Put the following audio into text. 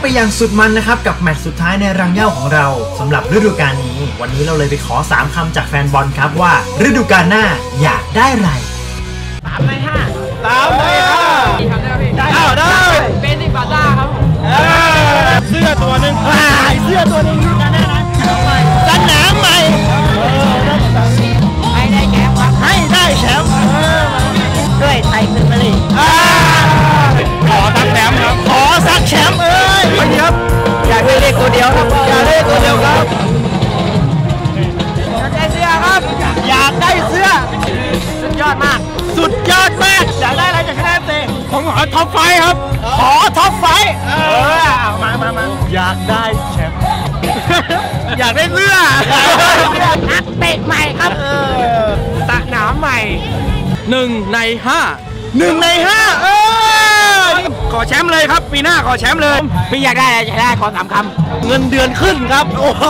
ไปอย่างสุดมันนะครับ กับแมตช์สุดท้ายในรังเหย้าของเราสำหรับฤดูกาลนี้ วันนี้เราเลยไปขอ 3คำจากแฟนบอลครับว่า ฤดูกาลหน้าอยากได้อะไรสามในห้าสามในห้าทำได้ไหมพี่อ้าวได้เป็นสิบาซ่าครับผมเสื้อตัวหนึ่งเสื้อตัวหนึ่งสนามใหม่ให้ได้แชมป์ครับให้ได้แชมป์ ด้เลขตัวเดียวครับอยากได้ตัวเดียวครับอยากได้เสื้อครับ อยากได้เสื้อ สุดยอดมาก สุดยอดมาก อยากได้อะไรจากคณะเตะผมขอท็อปไฟครับ ขอท็อปไฟเออเอามามามาอยากได้แชมป์อยากได้เสื้อนักเตะใหม่ครับสนามใหม่หนึ่งในห้าหนึ่งในห้าเออ ขอแชมป์เลยครับ ปีหน้าขอแชมป์เลย พี่อยากได้อะไรอยากได้ขอสามคเงินเดือนขึ้นครับ โอ้โห